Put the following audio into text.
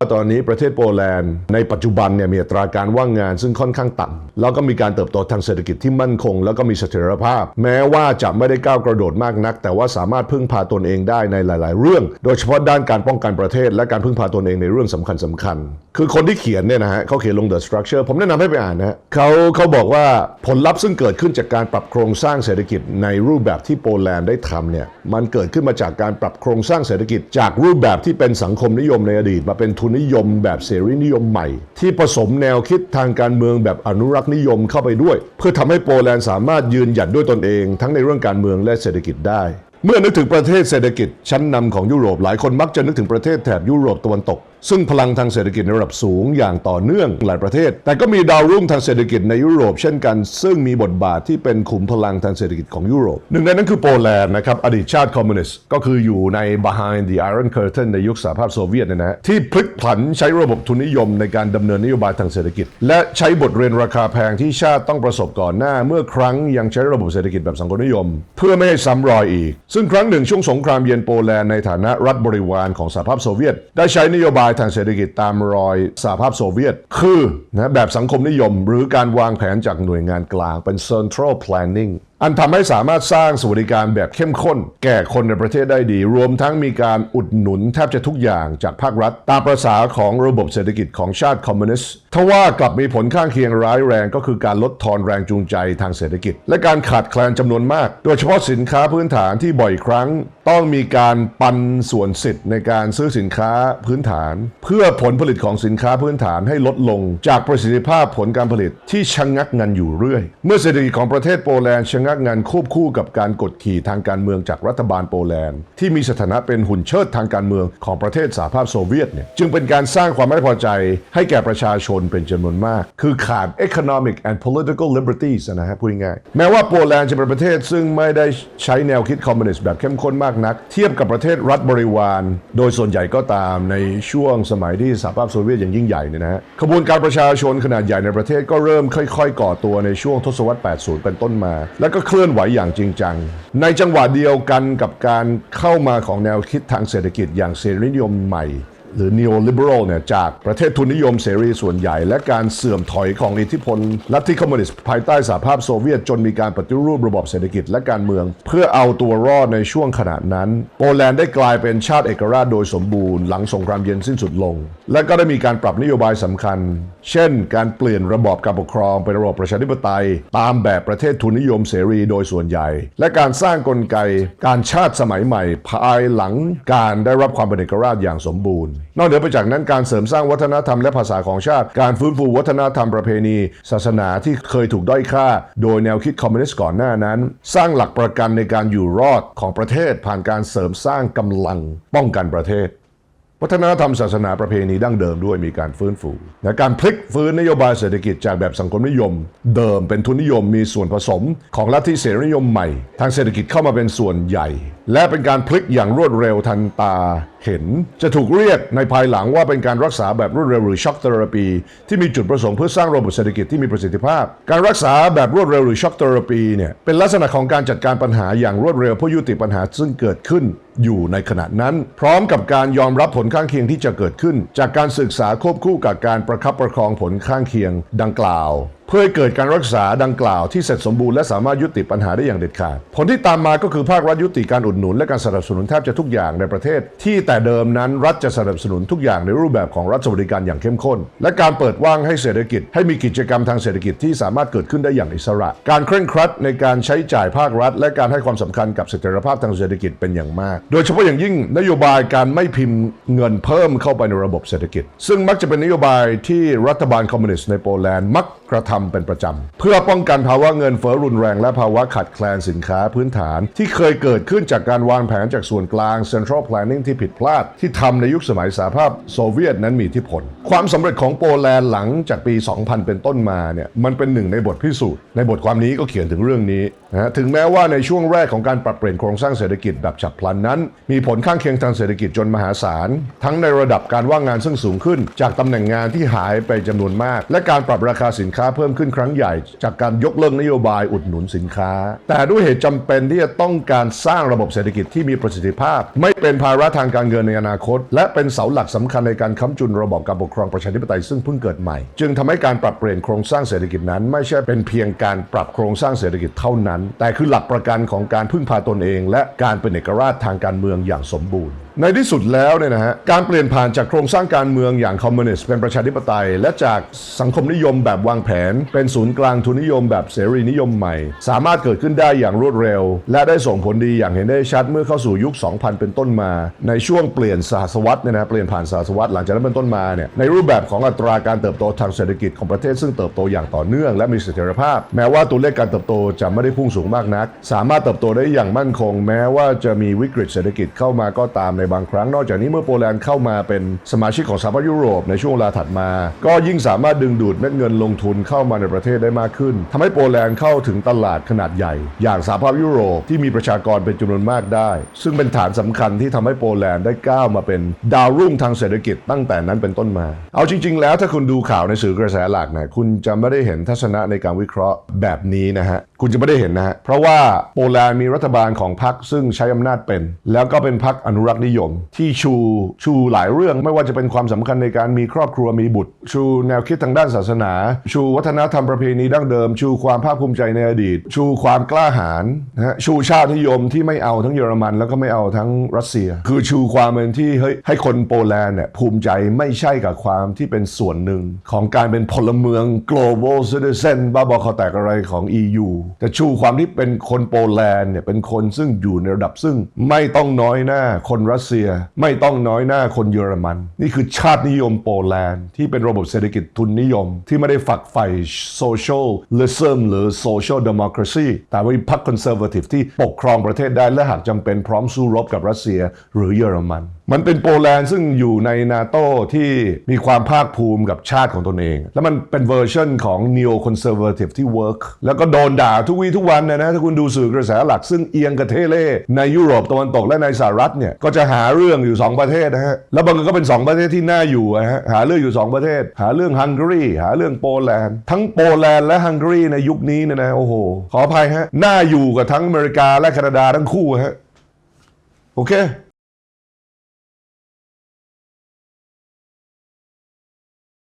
ตอนนี้ประเทศโปแลนด์ในปัจจุบันเนี่ยมีอัตราการว่างงานซึ่งค่อนข้างต่ำแล้วก็มีการเติบโตทางเศรษฐกิจที่มั่นคง แล้วก็มีเสถียรภาพ แม้ว่าจะไม่ได้ก้าวกระโดดมากนัก แต่ว่าสามารถพึ่งพาตนเองได้ในหลาย ๆ เรื่อง โดยเฉพาะด้านการป้องกันประเทศ และการพึ่งพาตนเองในเรื่องสำคัญสคัญๆคือคนที่เขียนเนี่ยนะฮะเขาเขียนลง The Structure ผมแนะนำให้ไปอ่านนะฮะเขาเขาบอกว่าผลลัพธ์ซึ่งเกิดขึ้นจากการปรับโครงสร้างเศรษฐกิจในรูปแบบที่โปแลนด์ได้ทำเนี่ยมันเกิดขึ้นมาจากการปรับโครงสร้างเศรษฐกิจจากรูปแบบที่เป็นสังคมนิยมในอดีตมาเป็นทุนนิยมแบบเสรีนิยมใหม่ ที่ผสมแนวคิดทางการเมืองแบบอนุรักษ์นิยมเข้าไปด้วย เพื่อทำให้โปแลนด์สามารถยืนหยัดด้วยตนเอง ทั้งในเรื่องการเมืองและเศรษฐกิจได้ เมื่อนึกถึงประเทศเศรษฐกิจชั้นนำของยุโรปหลายคนมักจะนึกถึงประเทศแถบยุโรปตะวันตกซึ่งพลังทางเศรษฐกิจในระดับสูงอย่างต่อเนื่องหลายประเทศ แต่ก็มีดาวรุ่งทางเศรษฐกิจในยุโรปเช่นกัน ซึ่งมีบทบาทที่เป็นขุมพลังทางเศรษฐกิจของยุโรป หนึ่งในนั้นคือโปแลนด์นะครับ อดีตชาติคอมมิวนิสต์ ก็คืออยู่ใน behind the Iron Curtain ในยุคสหภาพโซเวียตเนยนะฮะที่พลิกผันใช้ระบบทุนนิยมในการดำเนินนโยบายทางเศรษฐกิจ และใช้บทเรียนราคาแพงที่ชาติต้องประสบก่อนหน้า เมื่อครั้งยังใช้ระบบเศรษฐกิจแบบสังคมนิยม เพื่อไม่ให้ซ้ำรอยอีก ซึ่งครั้งหนึ่งช่วงสงครามเย็นโปแลนด์ในฐานะรัฐบริวารของสหภาพโซเวียต ได้ใช้นโยบายายทางเศรษฐกิจตามรอยสหภาพโซเวียต คือนะแบบสังคมนิยมหรือการวางแผนจากหน่วยงานกลางเป็น central planning อันทำให้สามารถสร้างสวัสดิการแบบเข้มข้น แก่คนในประเทศได้ดี รวมทั้งมีการอุดหนุนแทบจะทุกอย่างจากภาครัฐ ตามประษาของระบบเศรษฐกิจของชาติคอมมิวนิสต์ทว่ากลับมีผลข้างเคียงร้ายแรงก็คือการลดทอนแรงจูงใจทางเศรษฐกิจ และการขาดแคลนจำนวนมาก โดยเฉพาะสินค้าพื้นฐานที่บ่อยครั้ง ต้องมีการปันส่วนสิทธิ์ในการซื้อสินค้าพื้นฐาน เพื่อผลผลิตของสินค้าพื้นฐานให้ลดลง จากประสิทธิภาพผลการผลิตที่ชะงงักงันอยู่เรื่อย เมื่อเศรษฐกิจของประเทศโปแลนด์ชะงักงันควบคู่กับการกดขี่ทางการเมืองจากรัฐบาลโปแลนด์ ที่มีสถานะเป็นหุ่นเชิดทางการเมืองของประเทศสหภาพโซเวียตเนี่ยจึงเป็นการสร้างความไม่พอใจให้แก่ประชาชนเป็นจำนวนมาก คือขาด economic and political liberties นะฮะพูดง่ายแม้ว่าโปแลนด์จะเป็นประเทศซึ่งไม่ได้ใช้แนวคิดคอมมิวนิสต์แบบเข้มข้นมากนัก เทียบกับประเทศรัฐบริวาร โดยส่วนใหญ่ก็ตามในช่วงสมัยที่สหภาพโซเวียตอย่างยิ่งใหญ่เนี่ยนะฮะขบวนการประชาชนขนาดใหญ่ในประเทศก็เริ่มค่อย ๆ ก่อตัวในช่วงทศวรรษ 80 เป็นต้นมา แล้วก็ก็เคลื่อนไหวอย่างจริงจัง ในจังหวะเดียวกันกับการเข้ามาของแนวคิดทางเศรษฐกิจอย่างเสรีนิยมใหม่ หรือ neoliberal เนี่ยจากประเทศทุนนิยมเสรีส่วนใหญ่ และการเสื่อมถอยของอิทธิพลลัทธิคอมมิวนิสต์ภายใต้สหภาพโซเวียตจนมีการปฏิรูประบบเศรษฐกิจและการเมือง เพื่อเอาตัวรอดในช่วงขณะนั้น โปแลนด์ได้กลายเป็นชาติเอกราชโดยสมบูรณ์หลังสงครามเย็นสิ้นสุดลง และก็ได้มีการปรับนโยบายสำคัญ เช่น การเปลี่ยนระบอบการปกครองเป็นระบอบประชาธิปไตย ตามแบบประเทศทุนนิยมเสรีโดยส่วนใหญ่ และการสร้างกลไกการชาติสมัยใหม่ ภายหลังการได้รับความเป็นเอกราชอย่างสมบูรณ์นอกเหนือไปจากนั้นการเสริมสร้างวัฒนธรรมและภาษาของชาติ การฟื้นฟูวัฒนธรรมประเพณี ศาสนาที่เคยถูกด้อยค่า โดยแนวคิดคอมมิวนิสต์ก่อนหน้านั้น สร้างหลักประกันในการอยู่รอดของประเทศ ผ่านการเสริมสร้างกำลังป้องกันประเทศวัฒนธรรมศาสนาประเพณีดั้งเดิมด้วยมีการฟื้นฟูและการพลิกฟื้นนโยบายเศรษฐกิจจากแบบสังคมนิยม เดิมเป็นทุนนิยมมีส่วนผสมของลัทธิเสรีนิยมใหม่ ทางเศรษฐกิจเข้ามาเป็นส่วนใหญ่ และเป็นการพลิกอย่างรวดเร็วทันตาเห็น จะถูกเรียกในภายหลังว่าเป็นการรักษาแบบรวดเร็วหรือช็อคเทอราปีที่มีจุดประสงค์เพื่อสร้างระบบเศรษฐกิจที่มีประสิทธิภาพ การรักษาแบบรวดเร็วหรือช็อคเทอราปีเนี่ยเป็นลักษณะของการจัดการปัญหาอย่างรวดเร็วเพื่อยุติปัญหาซึ่งเกิดขึ้นอยู่ในขณะนั้น พร้อมกับการยอมรับผลข้างเคียงที่จะเกิดขึ้น จากการศึกษาควบคู่กับการประคับประคองผลข้างเคียงดังกล่าว เพื่อให้เกิดการรักษาดังกล่าวที่เสร็จสมบูรณ์และสามารถยุติปัญหาได้อย่างเด็ดขาด ผลที่ตามมาก็คือภาครัฐยุติการอุดหนุน และการสนับสนุนแทบจะทุกอย่างในประเทศ ที่แต่เดิมนั้นรัฐจะสนับสนุนทุกอย่างในรูปแบบของรัฐสวัสดิการอย่างเข้มข้น และการเปิดว่างให้เศรษฐกิจ ให้มีกิจกรรมทางเศรษฐกิจที่สามารถเกิดขึ้นได้อย่างอิสระ การเคร่งครัดในการใช้จ่ายภาครัฐ และการให้ความสำคัญกับเสถียรภาพทางเศรษฐกิจเป็นอย่างมาก โดยเฉพาะอย่างยิ่งนโยบายการไม่พิมพ์เงินเพิ่มเข้าไปในระบบเศรษฐกิจ ซึ่งมักจะเป็นนโยบายที่รัฐบาลคอมมิวนิสต์ในโปแลนด์มักกระทำเป็นประจำเพื่อป้องกันภาวะเงินเฟ้อรุนแรง และภาวะขาดแคลนสินค้าพื้นฐาน ที่เคยเกิดขึ้นจากการวางแผนจากส่วนกลาง Central Planning ที่ผิดพลาด ที่ทำในยุคสมัยสหภาพโซเวียตนั้นมีอิทธิพล ความสำเร็จของโปแลนด์หลังจากปี 2000 เป็นต้นมาเนี่ยมันเป็นหนึ่งในบทพิสูจน์ในบทความนี้ก็เขียนถึงเรื่องนี้นะฮะถึงแม้ว่าในช่วงแรกของการปรับเปลี่ยนโครงสร้างเศรษฐกิจแบบฉับพลันนั้น มีผลข้างเคียงทางเศรษฐกิจจนมหาศาล ทั้งในระดับการว่างงานซึ่งสูงขึ้น จากตำแหน่งงานที่หายไปจำนวนมาก และการปรับราคาสินค้าเพิ่มขึ้นครั้งใหญ่ จากการยกเลิกนโยบายอุดหนุนสินค้า แต่ด้วยเหตุจำเป็นที่จะต้องการสร้างระบบเศรษฐกิจที่มีประสิทธิภาพ ไม่เป็นภาระทางการเงินในอนาคต และเป็นเสาหลักสำคัญในการค้ำจุนระบอบการปกครองประชาธิปไตยซึ่งเพิ่งเกิดใหม่ จึงทำให้การปรับเปลี่ยนโครงสร้างเศรษฐกิจนั้น ไม่ใช่เป็นเพียงการปรับโครงสร้างเศรษฐกิจเท่านั้น แต่คือหลักประกันของการพึ่งพาตนเอง และการเป็นเอกราชทางการเมืองอย่างสมบูรณ์ ในที่สุดแล้วเนี่ยนะฮะการเปลี่ยนผ่านจากโครงสร้างการเมืองอย่างคอมมิวนิสต์เป็นประชาธิปไตย และจากสังคมนิยมแบบวางแผน เป็นศูนย์กลางทุนนิยมแบบเสรีนิยมใหม่ สามารถเกิดขึ้นได้อย่างรวดเร็ว และได้ส่งผลดีอย่างเห็นได้ชัดเมื่อเข้าสู่ยุค 2000 เป็นต้นมา ในช่วงเปลี่ยนศตวรรษเนี่ยนะเปลี่ยนผ่านศตวรรษหลังจากนั้นเป็นต้นมาเนี่ยในรูปแบบของอัตราการเติบโตทางเศรษฐกิจของประเทศซึ่งเติบโตอย่างต่อเนื่อง และมีเสถียรภาพ แม้ว่าตัวเลขการเติบโตจะไม่ได้พุ่งสูงมากนัก สามารถเติบโตได้อย่างมั่นคง แม้ว่าจะมีวิกฤตเศรษฐกิจเข้ามาก็ตามในบางครั้ง นอกจากนี้เมื่อโปแลนด์เข้ามาเป็นสมาชิกของสหภาพยุโรปในช่วงเวลาถัดมา ก็ยิ่งสามารถดึงดูดเม็ดเงินลงทุนเข้ามาในประเทศได้มากขึ้นทำให้โปแลนด์เข้าถึงตลาดขนาดใหญ่ อย่างสหภาพยุโรปที่มีประชากรเป็นจำนวนมากได้ ซึ่งเป็นฐานสำคัญที่ทำให้โปแลนด์ได้ก้าวมาเป็นดาวรุ่งทางเศรษฐกิจตั้งแต่นั้นเป็นต้นมา เอาจริง ๆ แล้วถ้าคุณดูข่าวในสื่อกระแสหลักเนี่ยคุณจะไม่ได้เห็นทัศนะในการวิเคราะห์แบบนี้นะฮะคุณจะไม่ได้เห็นนะฮะเพราะว่าโปแลนด์มีรัฐบาลของพรรคซึ่งใช้อำนาจเป็น แล้วก็เป็นพรรคอนุรักษ์นิยม ที่ชูชูหลายเรื่องไม่ว่าจะเป็นความสำคัญในการมีครอบครัวมีบุตร ชูแนวคิดทางด้านศาสนา ชูวัฒนธรรมประเพณีดั้งเดิม ชูความภาคภูมิใจในอดีต ชูความกล้าหาญนะฮะชูชาตินิยมที่ไม่เอาทั้งเยอรมัน แล้วก็ไม่เอาทั้งรัสเซีย คือชูความเป็นที่เฮ้ยให้คนโปแลนด์เนี่ยภูมิใจไม่ใช่กับความที่เป็นส่วนหนึ่ง ของการเป็นพลเมือง global citizen บ้าบอคอแตกอะไรของ EU แต่ชูความที่เป็นคนโปแลนด์เนี่ยเป็นคนซึ่งอยู่ในระดับซึ่งไม่ต้องน้อยหน้าคนรัสเซียไม่ต้องน้อยหน้าคนเยอรมัน นี่คือชาตินิยมโปแลนด์ที่เป็นระบบเศรษฐกิจทุนนิยม ที่ไม่ได้ฝักใฝ่โซเชียลเลซิมหรือโซเชียลเดโมคราซีแต่ว่ามีพรรคคอนเซอร์วทีฟที่ปกครองประเทศได้และหากจำเป็นพร้อมสู้รบกับรัสเซีย หรือเยอรมัน มันเป็นโปแลนด์ซึ่งอยู่ในนาโตที่มีความภาคภูมิกับชาติของตนเอง แล้วมันเป็นเวอร์ชันของ neo conservative ที่ work แล้วก็โดนด่าทุกวีทุกวันนะนะถ้าคุณดูสื่อกระแสหลักซึ่งเอียงกระเทเล่ในยุโรปตะวันตกและในสหรัฐเนี่ยก็จะหาเรื่องอยู่ 2 ประเทศนะฮะแล้วบางคนก็เป็น 2 ประเทศที่น่าอยู่นะฮะหาเรื่องอยู่ 2 ประเทศ หาเรื่องฮังการีหาเรื่องโปแลนด์ทั้งโปแลนด์และฮังการีในยุคนี้เนยนะโอ้โหขออภัยฮะน่าอยู่กับทั้งอเมริกาและแคนาดาทั้งคู่ฮะโอเค